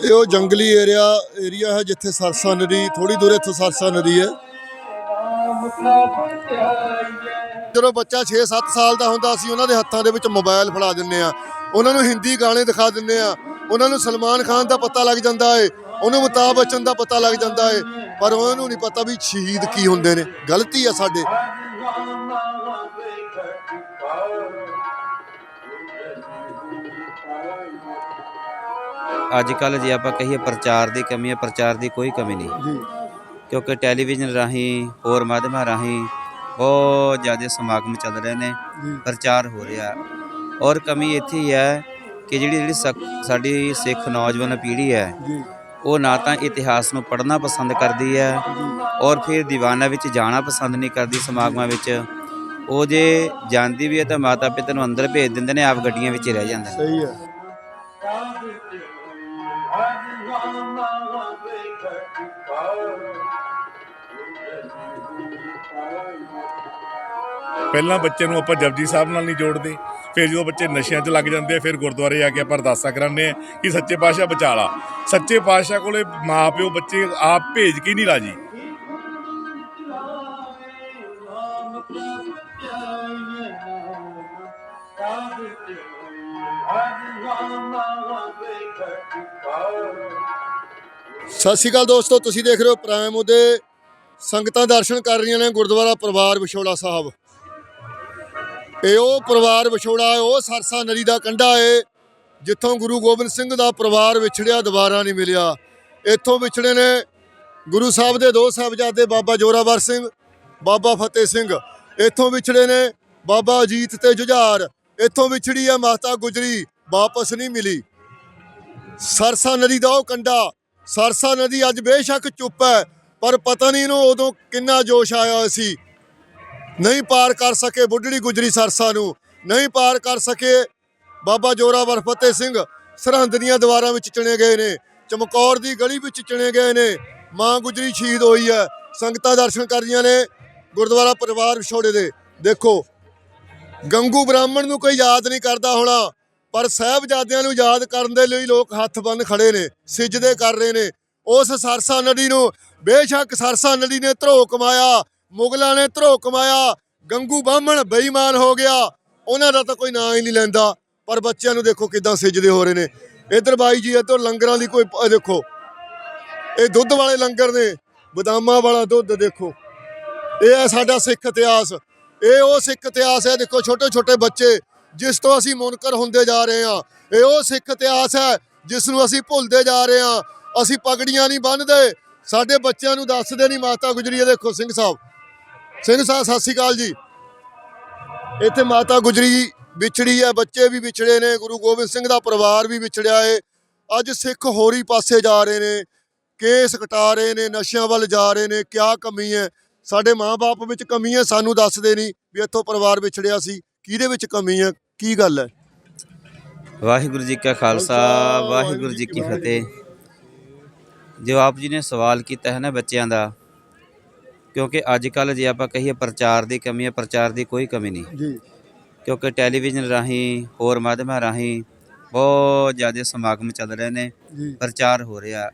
ਇਹ ਉਹ ਜੰਗਲੀ ਏਰੀਆ ਏਰੀਆ ਹੈ ਜਿੱਥੇ ਸਰਸਾ ਨਦੀ ਥੋੜੀ ਦੂਰ ਇੱਥੋਂ ਸਰਸਾ ਨਦੀ ਹੈ। ਜਦੋਂ ਬੱਚਾ 6-7 ਸਾਲ ਦਾ ਹੁੰਦਾ ਅਸੀਂ ਉਹਨਾਂ ਦੇ ਹੱਥਾਂ ਦੇ ਵਿੱਚ ਮੋਬਾਈਲ ਫੜਾ ਦਿੰਨੇ ਆ ਉਹਨਾਂ ਨੂੰ ਹਿੰਦੀ ਗਾਣੇ ਦਿਖਾ ਦਿੰਨੇ ਆ ਉਹਨਾਂ ਨੂੰ ਸਲਮਾਨ ਖਾਨ ਦਾ ਪਤਾ ਲੱਗ ਜਾਂਦਾ ਏ ਉਹਨੂੰ ਅਮਿਤਾਭ ਬੱਚਨ ਦਾ ਪਤਾ ਲੱਗ ਜਾਂਦਾ ਏ ਪਰ ਉਹਨੂੰ ਨਹੀਂ ਪਤਾ ਵੀ ਸ਼ਹੀਦ ਕੀ ਹੁੰਦੇ ਨੇ। ਗਲਤੀ ਆ ਸਾਡੇ। ਅੱਜ ਕੱਲ ਜੇ ਆਪਾਂ ਕਹੀਏ ਪ੍ਰਚਾਰ ਦੀ ਕਮੀ ਹੈ ਪ੍ਰਚਾਰ ਦੀ ਕੋਈ ਕਮੀ ਨਹੀਂ। ਜੀ। ਕਿਉਂਕਿ ਟੈਲੀਵਿਜ਼ਨ ਰਾਹੀਂ ਹੋਰ ਮਾਧਿਅਮਾਂ ਰਾਹੀਂ ਬਹੁਤ ਜ਼ਿਆਦਾ ਸਮਾਗਮ ਚੱਲ ਰਹੇ ਨੇ ਪ੍ਰਚਾਰ ਹੋ ਰਿਹਾ। ਔਰ ਕਮੀ ਇੱਥੇ ਹੀ ਹੈ ਕਿ ਜਿਹੜੀ ਜਿਹੜੀ ਸਾਡੀ ਸਿੱਖ ਨੌਜਵਾਨ ਪੀੜ੍ਹੀ ਹੈ ਉਹ ਨਾ ਤਾਂ ਇਤਿਹਾਸ ਨੂੰ ਪੜ੍ਹਨਾ ਪਸੰਦ ਕਰਦੀ ਹੈ ਔਰ ਫਿਰ ਦੀਵਾਨਾਂ ਵਿੱਚ ਜਾਣਾ ਪਸੰਦ ਨਹੀਂ ਕਰਦੀ ਸਮਾਗਮਾਂ ਵਿੱਚ। ਉਹ ਜੇ ਜਾਂਦੀ ਵੀ ਹੈ ਤਾਂ ਮਾਤਾ ਪਿਤਾ ਨੂੰ ਅੰਦਰ ਭੇਜ ਦਿੰਦੇ ਨੇ, ਆਪ ਗੱਡੀਆਂ ਵਿੱਚ ਰਹਿ ਜਾਂਦਾ। ਸਹੀ ਹੈ। ਪਹਿਲਾਂ ਬੱਚੇ ਨੂੰ ਆਪਾਂ ਜਪਜੀ ਸਾਹਿਬ ਨਾਲ ਨਹੀਂ ਜੋੜਦੇ। ਫਿਰ ਜਦੋਂ ਬੱਚੇ ਨਸ਼ਿਆਂ 'ਚ ਲੱਗ ਜਾਂਦੇ ਆ, ਫਿਰ ਗੁਰਦੁਆਰੇ ਆ ਕੇ ਆਪਾਂ ਅਰਦਾਸਾਂ ਕਰਾਉਂਦੇ ਆ ਕਿ ਸੱਚੇ ਪਾਤਸ਼ਾਹ ਬਚਾ ਲਾ। ਸੱਚੇ ਪਾਤਸ਼ਾਹ ਕੋਲੇ ਮਾਪਿਓ ਬੱਚੇ ਆਪ ਭੇਜ ਕੇ ਨਹੀਂ ਰਾਜੀ। ਸਤਿ ਸ਼੍ਰੀ ਅਕਾਲ ਦੋਸਤੋ, ਤੁਸੀਂ ਦੇਖ ਰਹੇ ਹੋ ਪ੍ਰਾਈਮ ਉਹਦੇ ਸੰਗਤਾਂ ਦਰਸ਼ਨ ਕਰ ਰਹੀਆਂ ਨੇ ਗੁਰਦੁਆਰਾ ਪਰਿਵਾਰ ਵਿਛੋੜਾ ਸਾਹਿਬ। ਇਹ ਉਹ ਪਰਿਵਾਰ ਵਿਛੋੜਾ ਹੈ, ਉਹ ਸਰਸਾ ਨਦੀ ਦਾ ਕੰਢਾ ਹੈ, ਜਿੱਥੋਂ ਗੁਰੂ ਗੋਬਿੰਦ ਸਿੰਘ ਦਾ ਪਰਿਵਾਰ ਵਿਛੜਿਆ, ਦੁਬਾਰਾ ਨਹੀਂ ਮਿਲਿਆ। ਇੱਥੋਂ ਵਿਛੜੇ ਨੇ ਗੁਰੂ ਸਾਹਿਬ ਦੇ ਦੋ ਸਾਹਿਬਜ਼ਾਦੇ, ਬਾਬਾ ਜੋਰਾਵਰ ਸਿੰਘ, ਬਾਬਾ ਫਤਿਹ ਸਿੰਘ। ਇੱਥੋਂ ਵਿਛੜੇ ਨੇ ਬਾਬਾ ਅਜੀਤ ਤੇ ਜੁਝਾਰ। ਇੱਥੋਂ ਵਿਛੜੀ ਹੈ ਮਾਤਾ ਗੁਜਰੀ, ਵਾਪਸ ਨਹੀਂ ਮਿਲੀ। ਸਰਸਾ ਨਦੀ ਦਾ ਉਹ ਕੰਢਾ, ਸਰਸਾ ਨਦੀ ਅੱਜ ਬੇਸ਼ੱਕ ਚੁੱਪ ਹੈ, ਪਰ ਪਤਾ ਨਹੀਂ ਇਹਨੂੰ ਉਦੋਂ ਕਿੰਨਾ ਜੋਸ਼ ਆਇਆ ਸੀ। ਨਹੀਂ ਪਾਰ ਕਰ ਸਕੇ ਬੁੱਢੜੀ ਗੁਜਰੀ ਸਰਸਾ ਨੂੰ, ਨਹੀਂ ਪਾਰ ਕਰ ਸਕੇ ਬਾਬਾ ਜੋਰਾਵਰ ਫਤਿਹ ਸਿੰਘ। ਸਰਹੰਦ ਦੀਆਂ ਦੀਵਾਰਾਂ ਵਿੱਚ ਚਿਣੇ ਗਏ ਨੇ, ਚਮਕੌਰ ਦੀ ਗਲੀ ਵਿੱਚ ਚਿਣੇ ਗਏ ਨੇ। ਮਾਂ ਗੁਜਰੀ ਸ਼ਹੀਦ ਹੋਈ ਹੈ। ਸੰਗਤਾਂ ਦਰਸ਼ਨ ਕਰ ਰਹੀਆਂ ਨੇ ਗੁਰਦੁਆਰਾ ਪਰਿਵਾਰ ਵਿਛੋੜੇ ਦੇ। ਦੇਖੋ, ਗੰਗੂ ਬ੍ਰਾਹਮਣ ਨੂੰ ਕੋਈ ਯਾਦ ਨਹੀਂ ਕਰਦਾ ਹੋਣਾ, ਪਰ ਸਾਹਿਬਜ਼ਾਦਿਆਂ ਨੂੰ ਯਾਦ ਕਰਨ ਦੇ ਲਈ ਲੋਕ ਹੱਥ ਬੰਨ ਖੜੇ ਨੇ, ਸਿਜਦੇ ਕਰ ਰਹੇ ਨੇ। ਉਸ ਸਰਸਾ ਨਦੀ ਨੂੰ ਬੇਸ਼ੱਕ ਸਰਸਾ ਨਦੀ ਨੇ ਧਰੋ ਕਮਾਇਆ ਮੁਗਲਾਂ ਨੇ ਧਰੋ ਕਮਾਇਆ, ਗੰਗੂ ਬਾਹਮਣ ਬੇਈਮਾਨ ਹੋ ਗਿਆ। ਉਹਨਾਂ ਦਾ ਤਾਂ ਕੋਈ ਨਾਂ ਹੀ ਨਹੀਂ ਲੈਂਦਾ। ਪਰ ਬੱਚਿਆਂ ਨੂੰ ਦੇਖੋ ਕਿਦਾਂ ਸਿਜਦੇ ਹੋ ਰਹੇ ਨੇ। ਇਧਰ ਬਾਈ ਜੀ, ਇੱਧਰ ਲੰਗਰਾਂ ਦੀ ਕੋਈ ਦੇਖੋ। ਇਹ ਦੁੱਧ ਵਾਲੇ ਲੰਗਰ ਨੇ। ਬਦਾਮਾਂ ਵਾਲਾ ਦੁੱਧ ਦੇਖੋ। ਇਹ ਹੈ ਸਾਡਾ ਸਿੱਖ ਇਤਿਹਾਸ। ਇਹ ਉਹ ਸਿੱਖ ਇਤਿਹਾਸ ਹੈ, ਦੇਖੋ ਛੋਟੇ ਛੋਟੇ ਬੱਚੇ, ਜਿਸ ਤੋਂ ਅਸੀਂ ਮੁਨਕਰ ਹੁੰਦੇ ਜਾ ਰਹੇ ਹਾਂ। ਇਹ ਉਹ ਸਿੱਖ ਇਤਿਹਾਸ ਹੈ, ਜਿਸ ਨੂੰ ਅਸੀਂ ਭੁੱਲਦੇ ਜਾ ਰਹੇ ਹਾਂ। ਅਸੀਂ ਪਗੜੀਆਂ ਨਹੀਂ ਬੰਨ੍ਹਦੇ। ਸਾਡੇ ਬੱਚਿਆਂ ਨੂੰ ਦੱਸਦੇ ਨਹੀਂ, ਮਾਤਾ ਗੁਜਰੀ ਦੇਖੋ ਸਿੰਘ ਸਾਹਿਬ। ਸਿੰਘ ਸਾਹਿਬ ਸਤਿ ਸ਼੍ਰੀ ਅਕਾਲ ਜੀ। ਇੱਥੇ ਮਾਤਾ ਗੁਜਰੀ ਵਿਛੜੀ ਹੈ ਬੱਚੇ ਵੀ ਵਿਛੜੇ ਨੇ ਗੁਰੂ ਗੋਬਿੰਦ ਸਿੰਘ ਦਾ ਪਰਿਵਾਰ ਵੀ ਵਿਛੜਿਆ ਏ। ਅੱਜ ਸਿੱਖ ਹੋਰੀ ਪਾਸੇ ਜਾ ਰਹੇ ਨੇ ਕੇਸ ਕਟਾ ਰਹੇ ਨੇ ਨਸ਼ਿਆਂ ਵੱਲ ਜਾ ਰਹੇ ਨੇ ਕਿਆ ਕਮੀ ਹੈ? ਸਾਡੇ ਮਾਪੇ ਵਿੱਚ ਕਮੀ ਹੈ ਸਾਨੂੰ ਦੱਸਦੇ ਨਹੀਂ ਵੀ ਇੱਥੋਂ ਪਰਿਵਾਰ ਵਿਛੜਿਆ ਸੀ ਕਿਹਦੇ ਵਿੱਚ ਕਮੀ ਹੈ ਕੀ ਗੱਲ ਹੈ? ਵਾਹਿਗੁਰੂ ਜੀ ਕਾ ਖਾਲਸਾ ਵਾਹਿਗੁਰੂ ਜੀ ਕੀ ਫਤਿਹ। ਜੋ ਆਪ ਜੀ ਨੇ ਸਵਾਲ ਕੀਤਾ ਹੈ ਨਾ ਬੱਚਿਆਂ ਦਾ ਕਿਉਂਕਿ ਅੱਜ ਕੱਲ ਜੇ ਆਪਾਂ ਕਹੀਏ ਪ੍ਰਚਾਰ ਦੀ ਕਮੀ ਹੈ ਪ੍ਰਚਾਰ ਦੀ ਕੋਈ ਕਮੀ ਨਹੀਂ। ਜੀ। ਕਿਉਂਕਿ ਟੈਲੀਵਿਜ਼ਨ ਰਾਹੀਂ ਹੋਰ ਮਾਧਿਅਮਾਂ ਰਾਹੀਂ ਬਹੁਤ ਜ਼ਿਆਦਾ ਸਮਾਗਮ ਚੱਲ ਰਹੇ ਨੇ ਪ੍ਰਚਾਰ ਹੋ ਰਿਹਾ।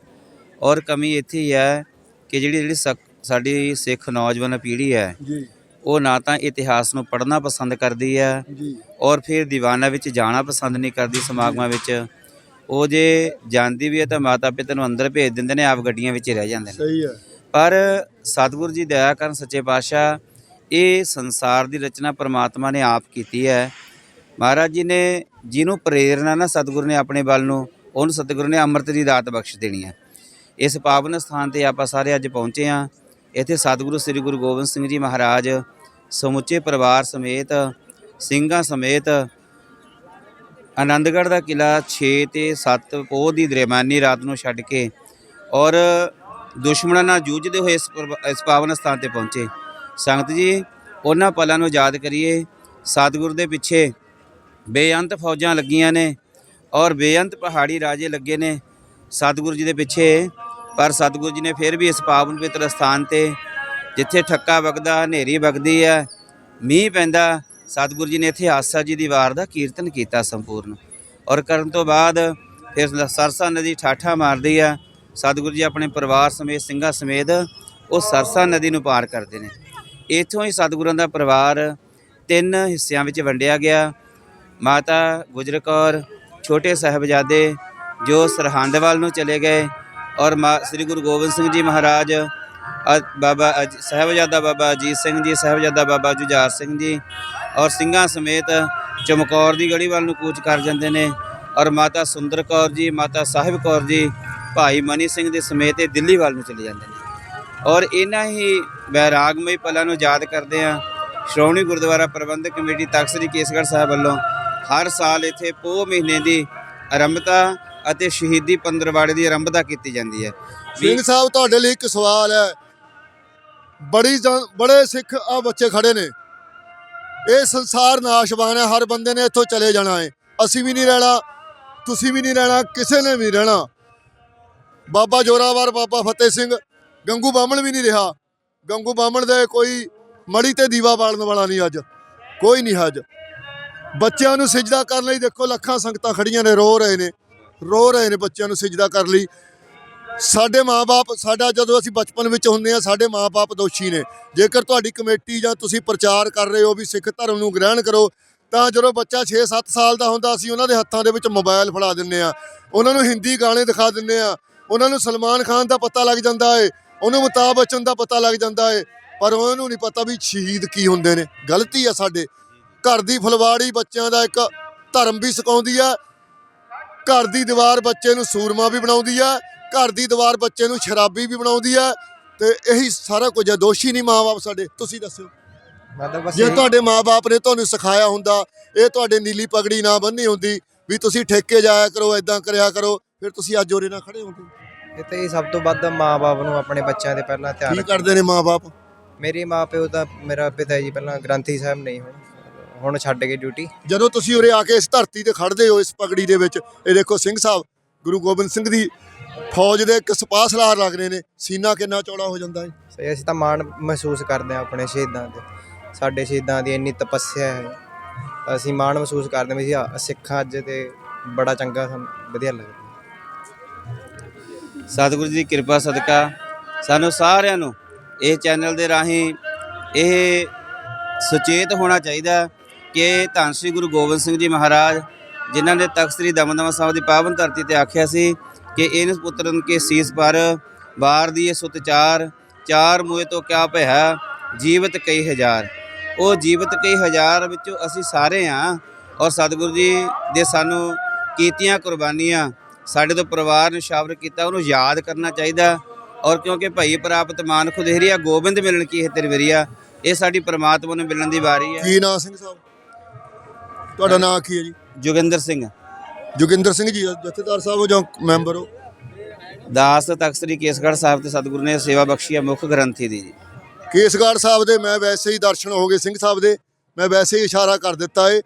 ਔਰ ਕਮੀ ਇੱਥੇ ਹੀ ਹੈ ਕਿ ਜਿਹੜੀ ਜਿਹੜੀ ਸਾਡੀ ਸਿੱਖ ਨੌਜਵਾਨ ਪੀੜ੍ਹੀ ਹੈ ਉਹ ਨਾ ਤਾਂ ਇਤਿਹਾਸ ਨੂੰ ਪੜ੍ਹਨਾ ਪਸੰਦ ਕਰਦੀ ਹੈ ਔਰ ਫਿਰ ਦੀਵਾਨਾਂ ਵਿੱਚ ਜਾਣਾ ਪਸੰਦ ਨਹੀਂ ਕਰਦੀ ਸਮਾਗਮਾਂ ਵਿੱਚ। ਉਹ ਜੇ ਜਾਂਦੀ ਵੀ ਹੈ ਤਾਂ ਮਾਤਾ ਪਿਤਾ ਨੂੰ ਅੰਦਰ ਭੇਜ ਦਿੰਦੇ ਨੇ ਆਪ ਗੱਡੀਆਂ ਵਿੱਚ ਰਹਿ ਜਾਂਦੇ ਨੇ। ਸਹੀ ਹੈ। ਪਰ ਸਤਿਗੁਰੂ ਜੀ ਦਇਆ ਕਰਨ ਸੱਚੇ ਪਾਤਸ਼ਾਹ, ਇਹ ਸੰਸਾਰ ਦੀ ਰਚਨਾ ਪ੍ਰਮਾਤਮਾ ਨੇ ਆਪ ਕੀਤੀ ਹੈ। ਮਹਾਰਾਜ ਜੀ ਨੇ ਜਿਹਨੂੰ ਪ੍ਰੇਰਣਾ ਨਾ ਸਤਿਗੁਰੂ ਨੇ ਆਪਣੇ ਬਲ ਨੂੰ, ਉਹਨੂੰ ਸਤਿਗੁਰੂ ਨੇ ਅੰਮ੍ਰਿਤ ਦੀ ਦਾਤ ਬਖਸ਼ ਦੇਣੀ ਹੈ। ਇਸ ਪਾਵਨ ਸਥਾਨ ਤੇ ਆਪਾਂ ਸਾਰੇ ਅੱਜ ਪਹੁੰਚੇ ਹਾਂ। ਇੱਥੇ ਸਤਿਗੁਰੂ ਸ੍ਰੀ ਗੁਰੂ ਗੋਬਿੰਦ ਸਿੰਘ ਜੀ ਮਹਾਰਾਜ, ਸਮੁੱਚੇ ਪਰਿਵਾਰ ਸਮੇਤ, ਸਿੰਘਾਂ ਸਮੇਤ, ਆਨੰਦਗੜ੍ਹ ਦਾ ਕਿਲਾ 6 ਤੇ 7 ਪੋਹ ਦੀ ਦਰਮਿਆਨੀ ਰਾਤ ਨੂੰ ਛੱਡ ਕੇ ਔਰ ਦੁਸ਼ਮਣਾਂ ਨਾਲ ਜੂਝਦੇ ਹੋਏ ਇਸ ਪਰਵ- ਇਸ ਪਾਵਨ ਸਥਾਨ ਤੇ ਪਹੁੰਚੇ। ਸੰਗਤ ਜੀ, ਉਹਨਾਂ ਪਲਾਂ ਨੂੰ ਯਾਦ ਕਰੀਏ। ਸਤਿਗੁਰ ਦੇ ਪਿੱਛੇ ਬੇਅੰਤ ਫੌਜਾਂ ਲੱਗੀਆਂ ਨੇ ਔਰ ਬੇਅੰਤ ਪਹਾੜੀ ਰਾਜੇ ਲੱਗੇ ਨੇ ਸਤਿਗੁਰੂ ਜੀ ਦੇ ਪਿੱਛੇ। ਪਰ ਸਤਿਗੁਰੂ ਜੀ ਨੇ ਫਿਰ ਵੀ ਇਸ ਪਾਵਨ ਪਵਿੱਤਰ ਸਥਾਨ ਤੇ, ਜਿੱਥੇ ਠੱਕਾ ਵਗਦਾ, ਹਨੇਰੀ ਵਗਦੀ ਹੈ, ਮੀਂਹ ਪੈਂਦਾ, ਸਤਿਗੁਰੂ ਜੀ ਨੇ ਇੱਥੇ ਆਸਾ ਜੀ ਦੀ ਵਾਰ ਦਾ ਕੀਰਤਨ ਕੀਤਾ ਸੰਪੂਰਨ। ਔਰ ਕਰਨ ਤੋਂ ਬਾਅਦ ਫਿਰ ਸਰਸਾ ਨਦੀ ਠਾਠਾ ਮਾਰਦੀ ਆ। ਸਤਿਗੁਰੂ ਜੀ ਆਪਣੇ ਪਰਿਵਾਰ ਸਮੇਤ, ਸਿੰਘਾਂ ਸਮੇਤ ਉਹ ਸਰਸਾ ਨਦੀ ਨੂੰ ਪਾਰ ਕਰਦੇ ਨੇ। ਇੱਥੋਂ ਹੀ ਸਤਿਗੁਰਾਂ ਦਾ ਪਰਿਵਾਰ ਤਿੰਨ ਹਿੱਸਿਆਂ ਵਿੱਚ ਵੰਡਿਆ ਗਿਆ। ਮਾਤਾ ਗੁਜਰ ਕੌਰ, ਛੋਟੇ ਸਾਹਿਬਜ਼ਾਦੇ ਜੋ ਸਰਹੰਦ ਵੱਲ ਨੂੰ ਚਲੇ ਗਏ ਔਰ ਮਾ- ਸ੍ਰੀ ਗੁਰੂ ਗੋਬਿੰਦ ਸਿੰਘ ਜੀ ਮਹਾਰਾਜ, ਅ- ਬਾਬਾ ਅਜ- ਸਾਹਿਬਜ਼ਾਦਾ ਬਾਬਾ ਅਜੀਤ ਸਿੰਘ ਜੀ, ਸਾਹਿਬਜ਼ਾਦਾ ਬਾਬਾ ਜੁਝਾਰ ਸਿੰਘ ਜੀ ਔਰ ਸਿੰਘਾਂ ਸਮੇਤ ਚਮਕੌਰ ਦੀ ਗੜੀ ਵੱਲ ਨੂੰ ਕੂਚ ਕਰ ਜਾਂਦੇ ਨੇ ਔਰ ਮਾਤਾ ਸੁੰਦਰ ਕੌਰ ਜੀ, ਮਾਤਾ ਸਾਹਿਬ ਕੌਰ ਜੀ ਭਾਈ ਮਨੀ ਸਿੰਘ ਦੇ ਸਮੇਤ ਇਹ ਦਿੱਲੀ ਵੱਲ ਨੂੰ ਚਲੇ ਜਾਂਦੇ ਨੇ। ਔਰ ਇਹਨਾਂ ਹੀ ਵੈਰਾਗਮਈ ਪਲਾਂ ਨੂੰ ਯਾਦ ਕਰਦੇ ਆ ਸ਼੍ਰੋਮਣੀ ਗੁਰਦੁਆਰਾ ਪ੍ਰਬੰਧਕ ਕਮੇਟੀ ਤਖਤ ਸ੍ਰੀ ਕੇਸਗੜ੍ਹ ਸਾਹਿਬ ਵੱਲੋਂ ਹਰ ਸਾਲ ਇੱਥੇ ਪੋਹ ਮਹੀਨੇ ਦੀ ਆਰੰਭਤਾ ਅਤੇ ਸ਼ਹੀਦੀ ਪੰਦਰਵਾੜੇ ਦੀ ਆਰੰਭਤਾ ਕੀਤੀ ਜਾਂਦੀ ਹੈ। ਸਿੰਘ ਸਾਹਿਬ, ਤੁਹਾਡੇ ਲਈ ਇੱਕ ਸਵਾਲ ਹੈ। ਬੜੀ ਜਾਨ- ਬੜੇ ਸਿੱਖ ਆ ਬੱਚੇ ਖੜੇ ਨੇ। ਇਹ ਸੰਸਾਰ ਨਾਸ਼ਵਾਨ ਹੈ, ਹਰ ਬੰਦੇ ਨੇ ਇੱਥੋਂ ਚਲੇ ਜਾਣਾ ਹੈ। ਅਸੀਂ ਵੀ ਨਹੀਂ ਰਹਿਣਾ, ਤੁਸੀਂ ਵੀ ਨਹੀਂ ਰਹਿਣਾ, ਕਿਸੇ ਨੇ ਵੀ ਰਹਿਣਾ। ਬਾਬਾ ਜੋਰਾਵਰ, ਬਾਬਾ ਫਤਿਹ ਸਿੰਘ, ਗੰਗੂ ਬਾਮਣ ਵੀ ਨਹੀਂ ਰਿਹਾ। ਗੰਗੂ ਬਾਮਣ ਦੇ ਕੋਈ ਮੜੀ ਤੇ ਦੀਵਾ ਬਾਲਣ ਵਾਲਾ ਨਹੀਂ ਅੱਜ। ਕੋਈ ਨਹੀਂ ਹੈ ਅੱਜ। ਬੱਚਿਆਂ ਨੂੰ ਸਿਜਦਾ ਕਰਨ ਲਈ ਦੇਖੋ ਲੱਖਾਂ ਸੰਗਤਾਂ ਖੜੀਆਂ ਨੇ, ਰੋ ਰਹੇ ਨੇ। ਰੋ ਰਹੇ ਨੇ ਬੱਚਿਆਂ ਨੂੰ ਸਿਜਦਾ ਕਰਨ ਲਈ। ਸਾਡੇ ਮਾਪੇ ਸਾਡਾ ਜਦੋਂ ਅਸੀਂ ਬਚਪਨ ਵਿੱਚ ਹੁੰਦੇ ਆ ਸਾਡੇ ਮਾਪੇ ਦੋਸ਼ੀ ਨੇ। ਜੇਕਰ ਤੁਹਾਡੀ ਕਮੇਟੀ ਜਾਂ ਤੁਸੀਂ ਪ੍ਰਚਾਰ ਕਰ ਰਹੇ ਹੋ ਵੀ ਸਿੱਖ ਧਰਮ ਨੂੰ ਗ੍ਰਹਿਣ ਕਰੋ, ਤਾਂ ਜਦੋਂ ਬੱਚਾ 6-7 ਸਾਲ ਦਾ ਹੁੰਦਾ, ਅਸੀਂ ਉਹਨਾਂ ਦੇ ਹੱਥਾਂ ਦੇ ਵਿੱਚ ਮੋਬਾਈਲ ਫੜਾ ਦਿੰਨੇ ਆ ਉਹਨਾਂ ਨੂੰ ਹਿੰਦੀ ਗਾਣੇ ਦਿਖਾ ਦਿੰਨੇ ਆ ਉਹਨਾਂ ਨੂੰ ਸਲਮਾਨ ਖਾਨ ਦਾ ਪਤਾ ਲੱਗ ਜਾਂਦਾ ਏ ਉਹਨੂੰ ਅਮਿਤਾਭ ਬੱਚਨ ਦਾ ਪਤਾ ਲੱਗ ਜਾਂਦਾ ਏ ਪਰ ਉਹਨੂੰ ਨਹੀਂ ਪਤਾ ਵੀ ਸ਼ਹੀਦ ਕੀ ਹੁੰਦੇ ਨੇ। ਗਲਤੀ ਆ ਸਾਡੇ। ਘਰ ਦੀ ਫੁਲਵਾੜੀ ਬੱਚਿਆਂ ਦਾ ਇੱਕ ਧਰਮ ਵੀ ਸਿਖਾਉਂਦੀ ਆ। ਘਰ ਦੀ ਦੀਵਾਰ ਬੱਚੇ ਨੂੰ ਸੂਰਮਾ ਵੀ ਬਣਾਉਂਦੀ ਆ। ਘਰ ਦੀ ਦੀਵਾਰ ਬੱਚੇ ਨੂੰ ਸ਼ਰਾਬੀ ਵੀ ਬਣਾਉਂਦੀ ਆ। ਤੇ ਇਹੀ ਸਾਰਾ ਕੁਝ ਹੈ ਦੋਸ਼ੀ ਨਹੀਂ ਮਾਂ-ਬਾਪ ਸਾਡੇ। ਤੁਸੀਂ ਦੱਸਿਓ। ਜੇ ਤੁਹਾਡੇ ਮਾਪੇ ਨੇ ਤੁਹਾਨੂੰ ਸਿਖਾਇਆ ਹੁੰਦਾ ਇਹ ਤੁਹਾਡੇ ਨੀਲੀ ਪਗੜੀ ਨਾ ਬੰਨੀ ਹੁੰਦੀ ਵੀ ਤੁਸੀਂ ਠੇਕੇ ਜਾਇਆ ਕਰੋ ਐਦਾਂ ਕਰਿਆ ਕਰੋ। ਫਿਰ ਤੁਸੀਂ ਅੱਜ ਉਰੇ ਨਾ ਖੜੇ ਇਹ ਤੇ ਹੀ ਸਭ ਤੋਂ ਵੱਧ ਮਾਪੇ ਨੂੰ ਆਪਣੇ ਬੱਚਿਆਂ ਦੇ ਪਹਿਲਾਂ ਧਿਆਨ ਕੀ ਕਰਦੇ ਨੇ ਮਾਪੇ ਮੇਰੇ ਮਾਪਿਓ ਤਾਂ ਮੇਰਾ ਪਿਤਾ ਜੀ ਪਹਿਲਾਂ ਗ੍ਰੰਥੀ ਸਾਹਿਬ ਨਹੀਂ ਹੁਣ। ਹੁਣ ਛੱਡ ਗਏ ਡਿਊਟੀ। ਜਦੋਂ ਤੁਸੀਂ ਉਰੇ ਆ ਕੇ ਇਸ ਧਰਤੀ ਤੇ ਖੜਦੇ ਹੋ ਇਸ ਪਗੜੀ ਦੇ ਵਿੱਚ ਇਹ ਦੇਖੋ ਸਿੰਘ ਸਾਹਿਬ ਗੁਰੂ ਗੋਬਿੰਦ ਸਿੰਘ ਦੀ ਫੌਜ ਦੇ ਇੱਕ ਸਿਪਾਹ ਸਲਾਰ ਲੱਗ ਰਹੇ ਨੇ। ਸੀਨਾ ਕਿੰਨਾ ਚੌੜਾ ਹੋ ਜਾਂਦਾ ਹੈ ਸਹੀ ਅਸੀਂ ਤਾਂ ਮਾਣ ਮਹਿਸੂਸ ਕਰਦੇ ਹਾਂ ਆਪਣੇ ਸ਼ਹੀਦਾਂ ਤੇ। ਸਾਡੇ ਸ਼ਹੀਦਾਂ ਦੀ ਇੰਨੀ ਤਪੱਸਿਆ ਹੈ। ਅਸੀਂ ਮਾਣ ਮਹਿਸੂਸ ਕਰਦੇ ਹਾਂ ਵੀ ਆ- ਸਿੱਖ ਅੱਜ ਤੇ ਬੜਾ ਚੰਗਾ ਸਾਨੂੰ ਵਧੀਆ ਲੱਗਦਾ। ਸਤਿਗੁਰੂ ਜੀ ਦੀ ਕਿਰਪਾ, ਸਦਕਾ। ਸਾਨੂੰ ਸਾਰਿਆਂ ਨੂੰ ਇਹ ਚੈਨਲ ਦੇ ਰਾਹੀਂ ਇਹ ਸੁਚੇਤ ਹੋਣਾ ਚਾਹੀਦਾ ਕਿ ਧੰਨ ਸ੍ਰੀ ਗੁਰੂ ਗੋਬਿੰਦ ਸਿੰਘ ਜੀ ਮਹਾਰਾਜ, ਜਿਨ੍ਹਾਂ ਨੇ ਤਖਤ ਸ੍ਰੀ ਦਮਦਮਾ ਸਾਹਿਬ ਦੀ ਪਾਵਨ ਧਰਤੀ ਤੇ ਆਖਿਆ ਸੀ ਕਿ ਇਹਨ ਪੁੱਤਰਨ ਕੇ ਸੀਸ ਪਰ ਬਾਰ ਦੀ ਸੁਤ ਚਾਰ ਚਾਰ ਮੂਏ ਤੋਂ ਕਿਆ ਭਇਆ, ਜੀਵਤ ਕਈ ਹਜ਼ਾਰ। ਉਹ ਜੀਵਤ ਕਈ ਹਜ਼ਾਰ ਵਿੱਚੋਂ ਅਸੀਂ ਸਾਰੇ ਹਾਂ ਔਰ ਸਤਿਗੁਰੂ ਜੀ ਦੇ ਸਾਨੂੰ ਕੀਤੀਆਂ ਕੁਰਬਾਨੀਆਂ ਸਾਡੇ ਤੋਂ ਪਰਿਵਾਰ ਨੂੰ ਸ਼ਾਵਰ ਕੀਤਾ ਉਹਨੂੰ ਯਾਦ ਕਰਨਾ ਚਾਹੀਦਾ। ਔਰ ਕਿਉਂਕਿ ਭਈ ਪ੍ਰਾਪਤ ਮਾਨ ਖੁਦੇਰੀਆ ਗੋਬਿੰਦ ਮਿਲਣ ਕੀ ਹੈ ਤੇਰੀ ਵਰੀਆ ਇਹ ਸਾਡੀ ਪ੍ਰਮਾਤਮਾ ਨੂੰ ਮਿਲਣ ਦੀ ਵਾਰੀ ਹੈ। ਕੀ ਨਾਂ ਸਿੰਘ ਸਾਹਿਬ? ਤੁਹਾਡਾ ਨਾਂ ਕੀ ਹੈ ਜੀ? ਜੋਗਿੰਦਰ ਸਿੰਘ। ਜੋਗਿੰਦਰ ਸਿੰਘ ਜੀ ਜਥੇਦਾਰ ਸਾਹਿਬ ਹੋ ਜਾਂ ਮੈਂਬਰ ਹੋ? ਦਾਸ ਤਖਤ ਸ੍ਰੀ ਕੇਸਗੜ੍ਹ ਸਾਹਿਬ ਤੇ ਸਤਿਗੁਰੂ ਨੇ ਸੇਵਾ ਬਖਸ਼ੀ ਹੈ ਮੁੱਖ ਗ੍ਰੰਥੀ ਦੀ ਜੀ। ਕੇਸਗੜ੍ਹ ਸਾਹਿਬ ਦੇ ਮੈਂ ਵੈਸੇ ਹੀ ਦਰਸ਼ਨ ਹੋ ਗਏ ਸਿੰਘ ਸਾਹਿਬ ਦੇ ਮੈਂ ਵੈਸੇ ਹੀ ਇਸ਼ਾਰਾ ਕਰ ਦਿੱਤਾ ਏ।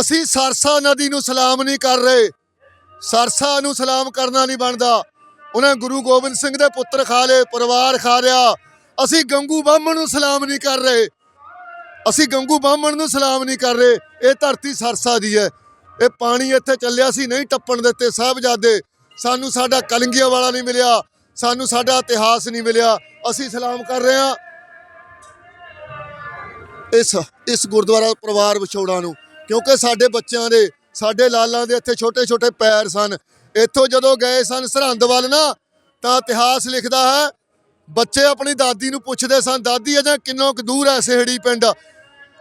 ਅਸੀਂ ਸਰਸਾ ਨਦੀ ਨੂੰ ਸਲਾਮ ਨਹੀਂ ਕਰ ਰਹੇ। ਸਰਸਾ ਨੂੰ ਸਲਾਮ ਕਰਨਾ ਨਹੀਂ ਬਣਦਾ। ਉਹਨੇ ਗੁਰੂ ਗੋਬਿੰਦ ਸਿੰਘ ਦੇ ਪੁੱਤਰ ਖਾ ਲਏ, ਪਰਿਵਾਰ ਖਾ ਲਿਆ। ਅਸੀਂ ਗੰਗੂ ਬਾਹਮਣ ਨੂੰ ਸਲਾਮ ਨਹੀਂ ਕਰ ਰਹੇ। ਅਸੀਂ ਗੰਗੂ ਬਾਹਮਣ ਨੂੰ ਸਲਾਮ ਨਹੀਂ ਕਰ ਰਹੇ। ਇਹ ਧਰਤੀ ਸਰਸਾ ਦੀ ਹੈ। ਇਹ ਪਾਣੀ ਇੱਥੇ ਚੱਲਿਆ ਸੀ, ਨਹੀਂ ਟੱਪਣ ਦਿੱਤੇ ਸਾਹਿਬਜ਼ਾਦੇ। ਸਾਨੂੰ ਸਾਡਾ ਕਲੰਗੀਆਂ ਵਾਲਾ ਨਹੀਂ ਮਿਲਿਆ। ਸਾਨੂੰ ਸਾਡਾ ਇਤਿਹਾਸ ਨਹੀਂ ਮਿਲਿਆ। ਅਸੀਂ ਸਲਾਮ ਕਰ ਰਹੇ ਹਾਂ। ਇਸ ਇਸ ਗੁਰਦੁਆਰਾ ਪਰਿਵਾਰ ਵਿਛੋੜਾ ਨੂੰ, ਕਿਉਂਕਿ ਸਾਡੇ ਬੱਚਿਆਂ ਦੇ ਸਾਡੇ ਲਾਲਾਂ ਦੇ ਇੱਥੇ ਛੋਟੇ ਛੋਟੇ ਪੈਰ ਸਨ। ਇੱਥੋਂ ਜਦੋਂ ਗਏ ਸਨ ਸਰਹੰਦ ਵੱਲ ਨਾ, ਤਾਂ ਇਤਿਹਾਸ ਲਿਖਦਾ ਹੈ, ਬੱਚੇ ਆਪਣੀ ਦਾਦੀ ਨੂੰ ਪੁੱਛਦੇ ਸਨ, ਦਾਦੀ, ਅਜਾ ਕਿੰਨੋ ਕੁ ਦੂਰ ਹੈ ਸੇਹੜੀ ਪਿੰਡ?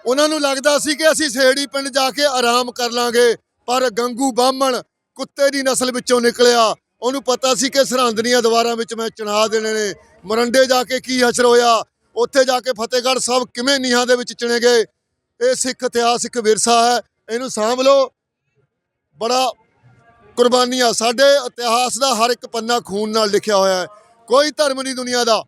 ਉਹਨਾਂ ਨੂੰ ਲੱਗਦਾ ਸੀ ਕਿ ਅਸੀਂ ਸਿਹੜੀ ਪਿੰਡ ਜਾ ਕੇ ਆਰਾਮ ਕਰ ਲਾਂਗੇ, ਪਰ ਗੰਗੂ ਬਾਹਮਣ ਕੁੱਤੇ ਦੀ ਨਸਲ ਵਿੱਚੋਂ ਨਿਕਲਿਆ। ਉਹਨੂੰ ਪਤਾ ਸੀ ਕਿ ਸਰਹੰਦ ਦੀਆਂ ਦੀਵਾਰਾਂ ਵਿੱਚ ਮੈਂ ਚਿਣਾ ਦੇਣੇ ਨੇ। ਮਰੰਡੇ ਜਾ ਕੇ ਕੀ ਹਸ਼ਰ ਹੋਇਆ? ਉੱਥੇ ਜਾ ਕੇ ਫਤਿਹਗੜ੍ਹ ਸਾਹਿਬ ਕਿਵੇਂ ਨੀਹਾਂ ਦੇ ਵਿੱਚ ਚਿਣੇ ਗਏ? ਇਹ ਸਿੱਖ ਇਤਿਹਾਸ ਇੱਕ ਵਿਰਸਾ ਹੈ। ਇਹਨੂੰ ਸਾਂਭ ਲਓ। ਬੜਾ ਕੁਰਬਾਨੀਆਂ, ਸਾਡੇ ਇਤਿਹਾਸ ਦਾ ਹਰ ਇੱਕ ਪੰਨਾ ਖੂਨ ਨਾਲ ਲਿਖਿਆ ਹੋਇਆ ਹੈ। ਕੋਈ ਧਰਮ ਨਹੀਂ ਦੁਨੀਆ ਦਾ।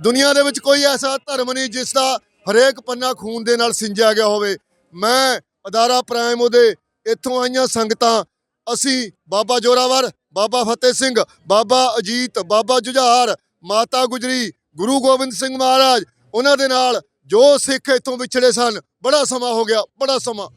ਦੁਨੀਆ ਦੇ ਵਿੱਚ ਕੋਈ ਐਸਾ ਧਰਮ ਨਹੀਂ ਜਿਸ ਦਾ ਹਰੇਕ ਪੰਨਾ ਖੂਨ ਦੇ ਨਾਲ ਸਿੰਜਿਆ ਗਿਆ ਹੋਵੇ। ਮੈਂ ਅਦਾਰਾ ਪ੍ਰਾਇਮ ਉਹਦੇ ਇੱਥੋਂ ਆਈਆਂ ਸੰਗਤਾਂ। ਅਸੀਂ ਬਾਬਾ ਜੋਰਾਵਰ, ਬਾਬਾ ਫਤਿਹ ਸਿੰਘ, ਬਾਬਾ ਅਜੀਤ, ਬਾਬਾ ਜੁਝਾਰ, ਮਾਤਾ ਗੁਜਰੀ, ਗੁਰੂ ਗੋਬਿੰਦ ਸਿੰਘ ਮਹਾਰਾਜ, ਉਹਨਾਂ ਦੇ ਨਾਲ ਜੋ ਸਿੱਖ ਇੱਥੋਂ ਵਿਛੜੇ ਸਨ, ਬੜਾ ਸਮਾਂ ਹੋ ਗਿਆ, ਬੜਾ ਸਮਾਂ,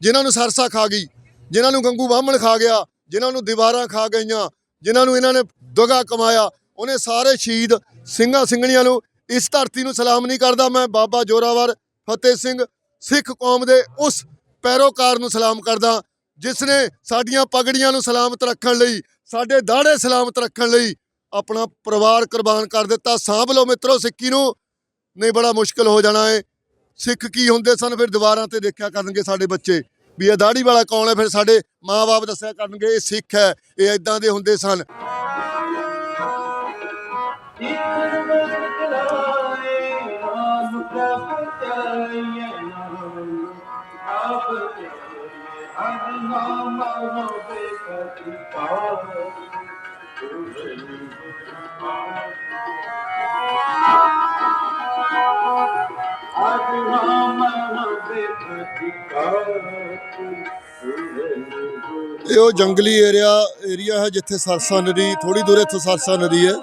ਜਿਨ੍ਹਾਂ ਨੂੰ ਸਰਸਾ ਖਾ ਗਈ। ਜਿਨ੍ਹਾਂ ਨੂੰ ਗੰਗੂ ਬਾਹਮਣ ਖਾ ਗਿਆ, ਜਿਨ੍ਹਾਂ ਨੂੰ ਦੀਵਾਰਾਂ ਖਾ ਗਈਆਂ, ਜਿਨ੍ਹਾਂ ਨੂੰ ਇਹਨਾਂ ਨੇ ਦੁਗਾ ਕਮਾਇਆ, ਉਹਨੇ ਸਾਰੇ ਸ਼ਹੀਦ ਸਿੰਘਾਂ ਸਿੰਘਣੀਆਂ ਨੂੰ ਇਸ ਧਰਤੀ ਨੂੰ ਸਲਾਮ ਨਹੀਂ ਕਰਦਾ। ਮੈਂ ਬਾਬਾ ਜੋਰਾਵਰ ਫਤਿਹ ਸਿੰਘ, ਸਿੱਖ ਕੌਮ ਦੇ ਉਸ ਪੈਰੋਕਾਰ ਨੂੰ ਸਲਾਮ ਕਰਦਾ, ਜਿਸ ਨੇ ਸਾਡੀਆਂ ਪਗੜੀਆਂ ਨੂੰ ਸਲਾਮਤ ਰੱਖਣ ਲਈ, ਸਾਡੇ ਦਾੜੇ ਸਲਾਮਤ ਰੱਖਣ ਲਈ ਆਪਣਾ ਪਰਿਵਾਰ ਕੁਰਬਾਨ ਕਰ ਦਿੱਤਾ। ਸਾਂਭ ਲਓ ਮਿੱਤਰੋ, ਸਿੱਖੀ ਨੂੰ ਨਹੀਂ ਬੜਾ ਮੁਸ਼ਕਲ ਹੋ ਜਾਣਾ ਏ। ਸਿੱਖ ਕੀ ਹੁੰਦੇ ਸਨ, ਫਿਰ ਦੀਵਾਰਾਂ ਤੇ ਦੇਖਿਆ ਕਰਨਗੇ ਸਾਡੇ ਬੱਚੇ। ਵੀ ਇਹ ਦਾੜੀ ਵਾਲਾ ਕੌਣ ਹੈ? ਫਿਰ ਸਾਡੇ ਮਾਪੇ ਦੱਸਿਆ ਕਰਨਗੇ, ਇਹ ਸਿੱਖ ਹੈ, ਇਹ ਇਦਾਂ ਦੇ ਹੁੰਦੇ ਸਨ। ਇਹ ਉਹ ਜੰਗਲੀ ਏਰੀਆ ਏਰੀਆ ਹੈ ਜਿੱਥੇ ਸਰਸਾ ਨਦੀ ਥੋੜੀ ਦੂਰ ਇੱਥੋਂ ਸਰਸਾ ਨਦੀ ਹੈ।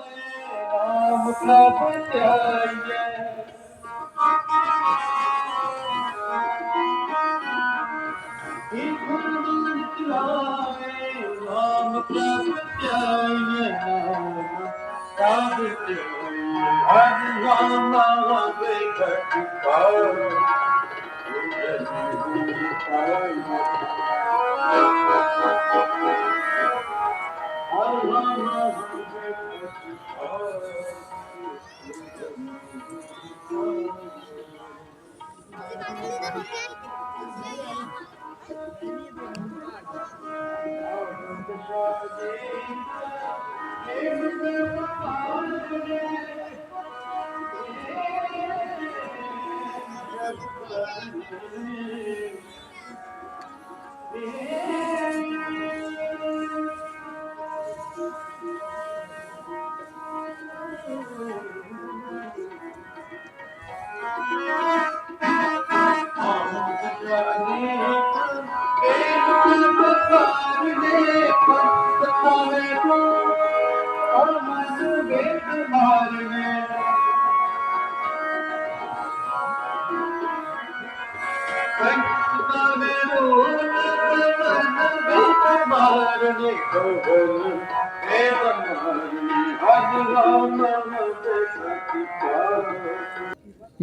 Thank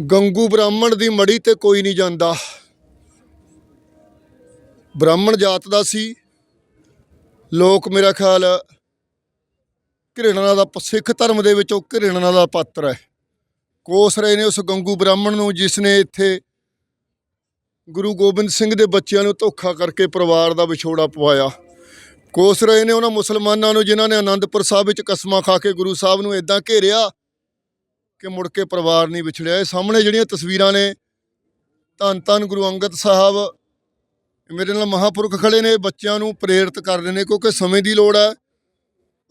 ਗੰਗੂ ਬ੍ਰਾਹਮਣ ਦੀ ਮੜੀ ਤੇ ਕੋਈ ਨਹੀਂ ਜਾਂਦਾ। ਬ੍ਰਾਹਮਣ ਜਾਤ ਦਾ ਸੀ। ਲੋਕ ਮੇਰਾ ਖਿਆਲ ਘਿਰਣਾ ਦਾ ਸਿੱਖ ਧਰਮ ਦੇ ਵਿੱਚ ਉਹ ਘਿਰਣਾ ਦਾ ਪਾਤਰ ਹੈ। ਕੋਸ ਰਹੇ ਨੇ ਉਸ ਗੰਗੂ ਬ੍ਰਾਹਮਣ ਨੂੰ, ਜਿਸ ਨੇ ਇੱਥੇ ਗੁਰੂ ਗੋਬਿੰਦ ਸਿੰਘ ਦੇ ਬੱਚਿਆਂ ਨੂੰ ਧੋਖਾ ਕਰਕੇ ਪਰਿਵਾਰ ਦਾ ਵਿਛੋੜਾ ਪਵਾਇਆ। ਕੋਸ ਰਹੇ ਨੇ ਉਹਨਾਂ ਮੁਸਲਮਾਨਾਂ ਨੂੰ, ਜਿਨ੍ਹਾਂ ਨੇ ਆਨੰਦਪੁਰ ਸਾਹਿਬ ਵਿੱਚ ਕਸਮਾਂ ਖਾ ਕੇ ਗੁਰੂ ਸਾਹਿਬ ਨੂੰ ਇਦਾਂ ਘੇਰਿਆ ਕਿ ਮੁੜ ਕੇ ਪਰਿਵਾਰ ਨਹੀਂ ਵਿਛੜਿਆ। ਇਹ ਸਾਹਮਣੇ ਜਿਹੜੀਆਂ ਤਸਵੀਰਾਂ ਨੇ ਧੰਨ ਧੰਨ ਗੁਰੂ ਅੰਗਦ ਸਾਹਿਬ ਮੇਰੇ ਨਾਲ ਮਹਾਪੁਰਖ ਖੜੇ ਨੇ ਬੱਚਿਆਂ ਨੂੰ ਪ੍ਰੇਰਿਤ ਕਰ ਰਹੇ ਨੇ ਕਿਉਂਕਿ ਸਮੇਂ ਦੀ ਲੋੜ ਹੈ।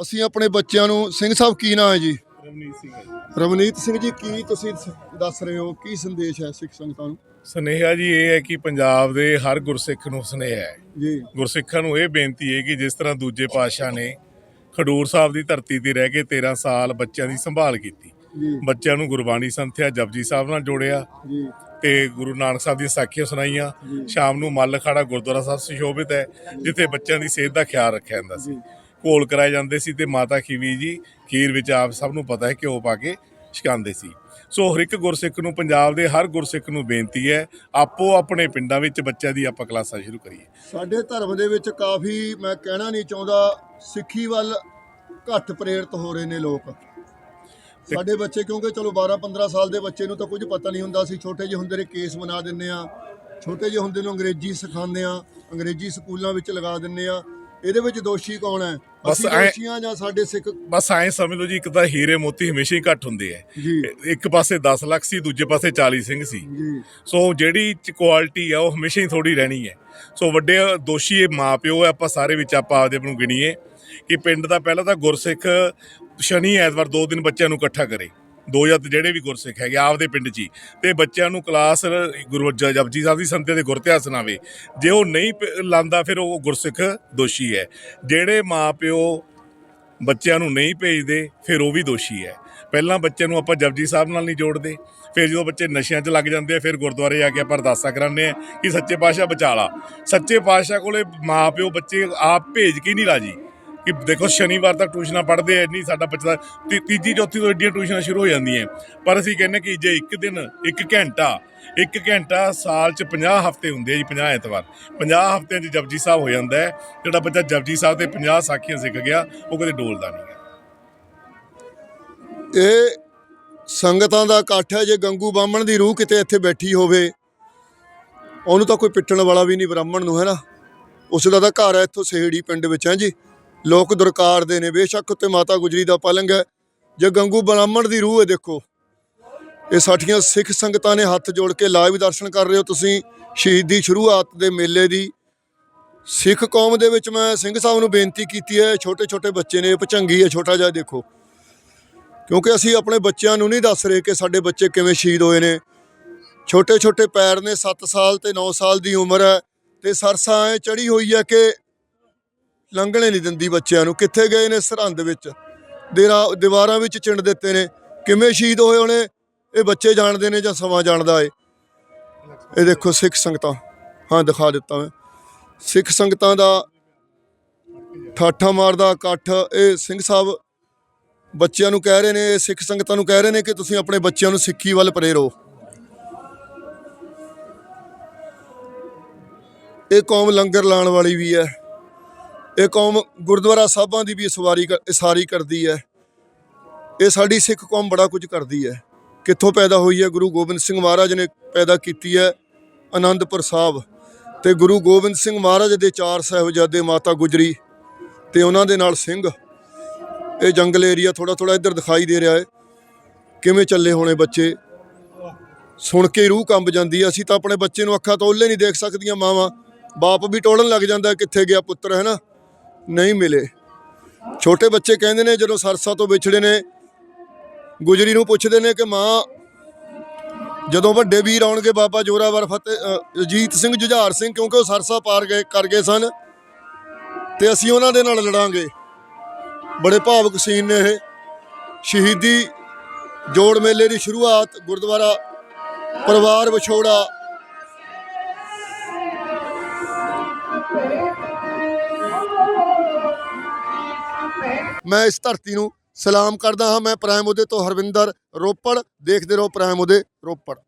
ਅਸੀਂ ਆਪਣੇ ਬੱਚਿਆਂ ਨੂੰ ਸਿੰਘ ਸਾਹਿਬ ਕੀ ਨਾਂ ਹੈ ਜੀ? ਰਵਨੀਤ ਸਿੰਘ। ਰਵਨੀਤ ਸਿੰਘ ਜੀ ਕੀ ਤੁਸੀਂ ਦੱਸ ਰਹੇ ਹੋ? ਕੀ ਸੰਦੇਸ਼ ਹੈ ਸਿੱਖ ਸੰਗਤਾਂ ਨੂੰ? ਸੁਨੇਹਾ ਜੀ ਇਹ ਹੈ ਕਿ ਪੰਜਾਬ ਦੇ ਹਰ ਗੁਰਸਿੱਖ ਨੂੰ ਸੁਨੇਹਾ ਹੈ। ਜੀ। ਗੁਰਸਿੱਖਾਂ ਨੂੰ ਇਹ ਬੇਨਤੀ ਹੈ ਕਿ ਜਿਸ ਤਰ੍ਹਾਂ ਦੂਜੇ ਪਾਤਸ਼ਾਹ ਨੇ ਖਡੂਰ ਸਾਹਿਬ ਦੀ ਧਰਤੀ ਤੇ ਰਹਿ ਕੇ 13 ਸਾਲ ਬੱਚਿਆਂ ਦੀ ਸੰਭਾਲ ਕੀਤੀ ਬੱਚਿਆਂ ਨੂੰ ਗੁਰਬਾਣੀ ਸੰਥਿਆ ਜਪਜੀ ਸਾਹਿਬ ਨਾਲ ਜੋੜਿਆ। ਤੇ ਗੁਰੂ ਨਾਨਕ ਸਾਹਿਬ ਦੀਆਂ ਸਾਖੀਆਂ ਸੁਣਾਈਆਂ। ਸ਼ਾਮ ਨੂੰ ਮੱਲ ਅਖਾੜਾ ਗੁਰਦੁਆਰਾ ਸਾਹਿਬ ਸੁਸ਼ੋਭਿਤ ਹੈ ਜਿੱਥੇ ਬੱਚਿਆਂ ਦੀ ਸਿਹਤ ਦਾ ਖਿਆਲ ਰੱਖਿਆ ਜਾਂਦਾ ਸੀ। ਘੋਲ ਕਰਾਏ ਜਾਂਦੇ ਸੀ ਤੇ ਮਾਤਾ ਖੀਵੀ ਜੀ ਖੀਰ ਵਿੱਚ ਆਪ ਸਭ ਨੂੰ ਪਤਾ ਹੈ ਘਿਓ ਪਾ ਕੇ ਛਕਾਉਂਦੇ ਸੀ। ਸੋ ਹਰ ਇੱਕ ਗੁਰਸਿੱਖ ਨੂੰ ਪੰਜਾਬ ਦੇ ਹਰ ਗੁਰਸਿੱਖ ਨੂੰ ਬੇਨਤੀ ਹੈ ਆਪੋ ਆਪਣੇ ਪਿੰਡਾਂ ਵਿੱਚ ਬੱਚਿਆਂ ਦੀ ਆਪਾਂ ਕਲਾਸਾਂ ਸ਼ੁਰੂ ਕਰੀਏ। ਸਾਡੇ ਧਰਮ ਦੇ ਵਿੱਚ ਕਾਫੀ ਮੈਂ ਕਹਿਣਾ ਨਹੀਂ ਚਾਹੁੰਦਾ ਸਿੱਖੀ ਵੱਲ ਘੱਟ ਪ੍ਰੇਰਿਤ ਹੋ ਰਹੇ ਨੇ ਲੋਕ। ਸਾਡੇ ਬੱਚੇ ਕਿਉਂਕਿ ਚਲੋ 12 15 ਸਾਲ ਦੇ ਬੱਚੇ ਨੂੰ ਤਾਂ ਕੁਝ ਪਤਾ ਨਹੀਂ ਹੁੰਦਾ ਸੀ। ਛੋਟੇ ਜਿਹੇ ਹੁੰਦੇ ਨੇ ਕੇਸ ਬਣਾ ਦਿੰਦੇ ਆ। ਛੋਟੇ ਜਿਹੇ ਹੁੰਦੇ ਨੂੰ ਅੰਗਰੇਜ਼ੀ ਸਿਖਾਉਂਦੇ ਆ। ਅੰਗਰੇਜ਼ੀ ਸਕੂਲਾਂ ਵਿੱਚ ਲਗਾ ਦਿੰਦੇ ਆ। ਇਹਦੇ ਵਿੱਚ ਦੋਸ਼ੀ ਕੌਣ ਹੈ? ਬਸ ਅਸੀਂ ਐਂ- ਦੋਸ਼ੀਆਂ ਜਾਂ ਸਾਡੇ ਸਿੱਖ ਬਸ ਐਂ ਸਮਝ ਲਓ ਜੀ ਇੱਕ ਤਾਂ ਹੀਰੇ ਮੋਤੀ ਹਮੇਸ਼ਾ ਹੀ ਘੱਟ ਹੁੰਦੇ ਆ। ਜੀ। ਇੱਕ ਪਾਸੇ 10 ਲੱਖ ਸੀ ਦੂਜੇ ਪਾਸੇ 40 ਸਿੰਘ ਸੀ। ਸੋ ਜਿਹੜੀ ਕੁਆਲਿਟੀ ਆ ਉਹ ਹਮੇਸ਼ਾ ਹੀ ਥੋੜੀ ਰਹਿਣੀ ਹੈ। ਸੋ ਵੱਡੇ ਦੋਸ਼ੀ ਇਹ ਮਾਪਿਓ ਆ ਆਪਾਂ ਸਾਰੇ ਵਿੱਚ ਆਪਾਂ ਆਪਦੇ ਨੂੰ ਗਿਣੀਏ। ਕਿ ਪਿੰਡ ਦਾ ਪਹਿਲਾਂ ਤਾਂ ਗੁਰਸਿੱਖ ਸ਼ਨੀ ਐਤਵਾਰ ਦੋ ਦਿਨ ਬੱਚਿਆਂ ਨੂੰ ਇਕੱਠਾ ਕਰੇ। ਦੋ ਜਾਂ ਜਿਹੜੇ ਵੀ ਗੁਰਸਿੱਖ ਹੈਗੇ ਆਪਦੇ ਪਿੰਡ 'ਚ ਹੀ। ਤੇ ਬੱਚਿਆਂ ਨੂੰ ਕਲਾਸ ਗੁਰੂ ਜ- ਜਪਜੀ ਸਾਹਿਬ ਦੀ ਸੰਤੇ ਦੇ ਗੁਰਤਿਆਸ ਸੁਣਾਵੇ। ਜੇ ਉਹ ਨਹੀਂ ਪ- ਲਾਂਦਾ ਫਿਰ ਉਹ ਗੁਰਸਿੱਖ ਦੋਸ਼ੀ ਹੈ। ਜਿਹੜੇ ਮਾਪਿਓ ਬੱਚਿਆਂ ਨੂੰ ਨਹੀਂ ਭੇਜਦੇ, ਫਿਰ ਉਹ ਵੀ ਦੋਸ਼ੀ ਹੈ। ਪਹਿਲਾਂ ਬੱਚਿਆਂ ਨੂੰ ਆਪਾਂ ਜਪਜੀ ਸਾਹਿਬ ਨਾਲ ਨਹੀਂ ਜੋੜਦੇ। ਫਿਰ ਜਦੋਂ ਬੱਚੇ ਨਸ਼ਿਆਂ 'ਚ ਲੱਗ ਜਾਂਦੇ ਆ, ਫਿਰ ਗੁਰਦੁਆਰੇ ਆ ਕੇ ਆਪਾਂ ਅਰਦਾਸਾਂ ਕਰਾਉਂਦੇ ਆ ਕਿ ਸੱਚੇ ਪਾਤਸ਼ਾਹ ਬਚਾ ਲਾ। ਸੱਚੇ ਪਾਤਸ਼ਾਹ ਕੋਲੇ ਮਾਂ ਪਿਓ ਬੱਚੇ ਆਪ ਭੇਜ ਕੇ ਨਹੀਂ ਰਾਜੀ। ਕਿ ਦੇਖੋ ਸ਼ਨੀਵਾਰ ਤੱਕ ਟਿਊਸ਼ਨਾਂ ਪੜ੍ਹਦੇ ਆ ਨਹੀਂ ਸਾਡਾ ਬੱਚਾ ਤੀ- ਤੀਜੀ ਚੌਥੀ ਤੋਂ ਏਡੀਆਂ ਟਿਊਸ਼ਨਾਂ ਸ਼ੁਰੂ ਹੋ ਜਾਂਦੀਆਂ। ਪਰ ਅਸੀਂ ਕਹਿੰਦੇ ਕਿ ਜੇ ਇੱਕ ਦਿਨ, ਇੱਕ ਘੰਟਾ ਇੱਕ ਘੰਟਾ ਸਾਲ 'ਚ 50 ਹਫ਼ਤੇ ਹੁੰਦੇ ਆ ਜੀ 50 ਐਤਵਾਰ। 50 ਹਫ਼ਤਿਆਂ 'ਚ ਜਪਜੀ ਸਾਹਿਬ ਹੋ ਜਾਂਦਾ ਹੈ। ਜਿਹੜਾ ਬੱਚਾ ਜਪਜੀ ਸਾਹਿਬ ਤੇ 50 ਸਾਖੀਆਂ ਸਿੱਖ ਗਿਆ, ਉਹ ਕਦੇ ਡੋਲਦਾ ਨਹੀਂ ਇਹ ਸੰਗਤਾਂ ਦਾ ਇਕੱਠ ਹੈ, ਜੇ ਗੰਗੂ ਬਾਹਮਣ ਦੀ ਰੂਹ ਕਿਤੇ ਇੱਥੇ ਬੈਠੀ ਹੋਵੇ, ਉਹਨੂੰ ਤਾਂ ਕੋਈ ਪਿੱਟਣ ਵਾਲਾ ਵੀ ਨਹੀਂ ਬ੍ਰਾਹਮਣ ਨੂੰ, ਹੈ ਨਾ? ਉਸ ਦਾ ਤਾਂ ਘਰ ਹੈ ਇੱਥੋਂ ਸਹੇੜੀ ਪਿੰਡ ਵਿੱਚ, ਹੈ ਜੀ? ਲੋਕ ਦੁਰਕਾਰਦੇ ਨੇ, ਬੇਸ਼ੱਕ ਉੱਤੇ ਮਾਤਾ ਗੁਜਰੀ ਦਾ ਪਲੰਗ ਹੈ। ਜੇ ਗੰਗੂ ਬ੍ਰਾਹਮਣ ਦੀ ਰੂਹ ਹੈ, ਦੇਖੋ। ਇਹ ਸਾਡੀਆਂ ਸਿੱਖ ਸੰਗਤਾਂ ਨੇ ਹੱਥ ਜੋੜ ਕੇ ਲਾਈਵ ਦਰਸ਼ਨ ਕਰ ਰਹੇ ਹੋ ਤੁਸੀਂ, ਸ਼ਹੀਦੀ ਸ਼ੁਰੂਆਤ ਦੇ ਮੇਲੇ ਦੀ। ਸਿੱਖ ਕੌਮ ਦੇ ਵਿੱਚ ਮੈਂ ਸਿੰਘ ਸਾਹਿਬ ਨੂੰ ਬੇਨਤੀ ਕੀਤੀ ਹੈ ਛੋਟੇ ਛੋਟੇ ਬੱਚੇ ਨੇ, ਇਹ ਹੈ, ਛੋਟਾ ਜਿਹਾ ਦੇਖੋ। ਕਿਉਂਕਿ ਅਸੀਂ ਆਪਣੇ ਬੱਚਿਆਂ ਨੂੰ ਨਹੀਂ ਦੱਸ ਰਹੇ ਕਿ ਸਾਡੇ ਬੱਚੇ ਕਿਵੇਂ ਸ਼ਹੀਦ ਹੋਏ ਨੇ। ਛੋਟੇ ਛੋਟੇ ਪੈਰ ਨੇ 7 ਸਾਲ ਤੇ 9 ਸਾਲ ਦੀ ਉਮਰ ਹੈ ਤੇ ਸਰਸਾ ਐ ਚੜੀ ਹੋਈ ਹੈ ਕਿ ਲੰਘਣੇ ਨਹੀਂ ਦਿੰਦੀ ਬੱਚਿਆਂ ਨੂੰ। ਕਿੱਥੇ ਗਏ ਨੇ ਸਰਹੰਦ ਵਿੱਚ? ਦੇਰਾ, ਦੀਵਾਰਾਂ ਵਿੱਚ ਚਿੰਡ ਦਿੱਤੇ ਨੇ। ਕਿਵੇਂ ਸ਼ਹੀਦ ਹੋਏ ਹੋਣੇ? ਇਹ ਬੱਚੇ ਜਾਣਦੇ ਨੇ ਜਾਂ ਸਮਾਂ ਜਾਣਦਾ ਏ? ਇਹ ਦੇਖੋ ਸਿੱਖ ਸੰਗਤਾਂ। ਹਾਂ, ਦਿਖਾ ਦਿੱਤਾ ਮੈਂ। ਸਿੱਖ ਸੰਗਤਾਂ ਦਾ ਠਾਠਾ ਮਾਰਦਾ, ਇਕੱਠ। ਇਹ ਸਿੰਘ ਸਾਹਿਬ ਬੱਚਿਆਂ ਨੂੰ ਕਹਿ ਰਹੇ ਨੇ, ਇਹ ਸਿੱਖ ਸੰਗਤਾਂ ਨੂੰ ਕਹਿ ਰਹੇ ਨੇ ਕਿ ਤੁਸੀਂ ਆਪਣੇ ਬੱਚਿਆਂ ਨੂੰ ਸਿੱਖੀ ਵੱਲ ਪ੍ਰੇਰੋ ਇਹ ਕੌਮ ਲੰਗਰ ਲਾਉਣ ਵਾਲੀ ਵੀ ਹੈ। ਇਹ ਕੌਮ ਗੁਰਦੁਆਰਾ ਸਾਹਿਬਾਂ ਦੀ ਵੀ ਸਵਾਰੀ ਇਸਾਰੀ ਕਰਦੀ ਹੈ। ਇਹ ਸਾਡੀ ਸਿੱਖ ਕੌਮ ਬੜਾ ਕੁਝ ਕਰਦੀ ਹੈ। ਕਿੱਥੋਂ ਪੈਦਾ ਹੋਈ ਹੈ? ਗੁਰੂ ਗੋਬਿੰਦ ਸਿੰਘ ਮਹਾਰਾਜ ਨੇ ਪੈਦਾ ਕੀਤੀ ਹੈ ਆਨੰਦਪੁਰ ਸਾਹਿਬ। ਤੇ ਗੁਰੂ ਗੋਬਿੰਦ ਸਿੰਘ ਮਹਾਰਾਜ ਦੇ ਚਾਰ ਸਾਹਿਬਜ਼ਾਦੇ ਮਾਤਾ ਗੁਜਰੀ ਤੇ ਉਹਨਾਂ ਦੇ ਨਾਲ ਸਿੰਘ। ਇਹ ਜੰਗਲ ਏਰੀਆ ਥੋੜਾ ਥੋੜਾ ਇੱਧਰ ਦਿਖਾਈ ਦੇ ਰਿਹਾ ਹੈ। ਕਿਵੇਂ ਚੱਲੇ ਹੋਣੇ ਬੱਚੇ? ਸੁਣ ਕੇ ਰੂਹ ਕੰਬ ਜਾਂਦੀ ਹੈ। ਅਸੀਂ ਤਾਂ ਆਪਣੇ ਬੱਚੇ ਨੂੰ ਅੱਖਾਂ ਤੋਂ ਉੱਲੇ ਨਹੀਂ ਦੇਖ ਸਕਦੀਆਂ ਮਾਵਾਂ। ਬਾਪ ਵੀ ਟੋਲਣ ਲੱਗ ਜਾਂਦਾ ਕਿੱਥੇ ਗਿਆ ਪੁੱਤਰ, ਹੈ ਨਾ? ਨਹੀਂ ਮਿਲੇ। ਛੋਟੇ ਬੱਚੇ ਕਹਿੰਦੇ ਨੇ ਜਦੋਂ ਸਰਸਾ ਤੋਂ ਵਿਛੜੇ ਨੇ ਗੁਜਰੀ ਨੂੰ ਪੁੱਛਦੇ ਨੇ ਕਿ ਮਾਂ ਜਦੋਂ ਵੱਡੇ ਵੀਰ ਆਉਣਗੇ ਬਾਬਾ ਜੋਰਾਵਰ ਫਤਿਹ ਅ, ਅਜੀਤ ਸਿੰਘ ਜੁਝਾਰ ਸਿੰਘ ਕਿਉਂਕਿ ਉਹ ਸਰਸਾ ਪਾਰ ਗਏ ਕਰ ਗਏ ਸਨ ਤੇ ਅਸੀਂ ਉਹਨਾਂ ਦੇ ਨਾਲ ਲੜਾਂਗੇ। ਬੜੇ ਭਾਵਕ ਸੀਨ ਨੇ ਇਹ। ਸ਼ਹੀਦੀ ਜੋੜ ਮੇਲੇ ਦੀ ਸ਼ੁਰੂਆਤ ਗੁਰਦੁਆਰਾ ਪਰਿਵਾਰ ਵਿਛੋੜਾ ਮੈਂ ਇਸ ਧਰਤੀ ਨੂੰ ਸਲਾਮ ਕਰਦਾ ਹਾਂ। ਮੈਂ ਪ੍ਰਾਇਮ ਉਹਦੇ ਤੋਂ ਹਰਵਿੰਦਰ ਰੋਪੜ ਦੇਖਦੇ ਰਹੋ ਪ੍ਰਾਇਮ ਉਹਦੇ ਰੋਪੜ।